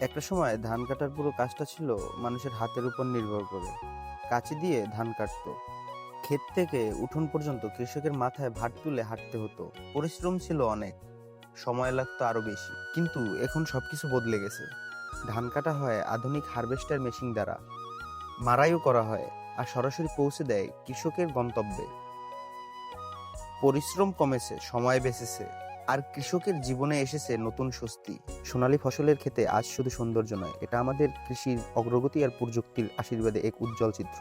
একটা সময় ধান কাটার পুরো কাজটা ছিল মানুষের হাতের উপর নির্ভর করে। কাঁচি দিয়ে ধান কাটতো। ক্ষেত থেকে উঠোন পর্যন্ত কৃষকের মাথায় ভার তুলে হাঁটতে হতো। পরিশ্রম ছিল অনেক, সময় লাগতো আরও বেশি। কিন্তু এখন সবকিছু বদলে গেছে। ধান কাটা হয় আধুনিক হারভেস্টার মেশিন দ্বারা। মারাইও করা হয় আর সরাসরি পৌঁছে দেয় কৃষকের গন্তব্যে। পরিশ্রম কমেছে, সময় বেঁচেছে। আর কৃষকের জীবনে এসেছে নতুন স্বস্তি। সোনালী ফসলের ক্ষেতে আজ শুধু সৌন্দর্য নয়, এটা আমাদের কৃষির অগ্রগতি আর প্রযুক্তির আশীর্বাদে এক উজ্জ্বল চিত্র।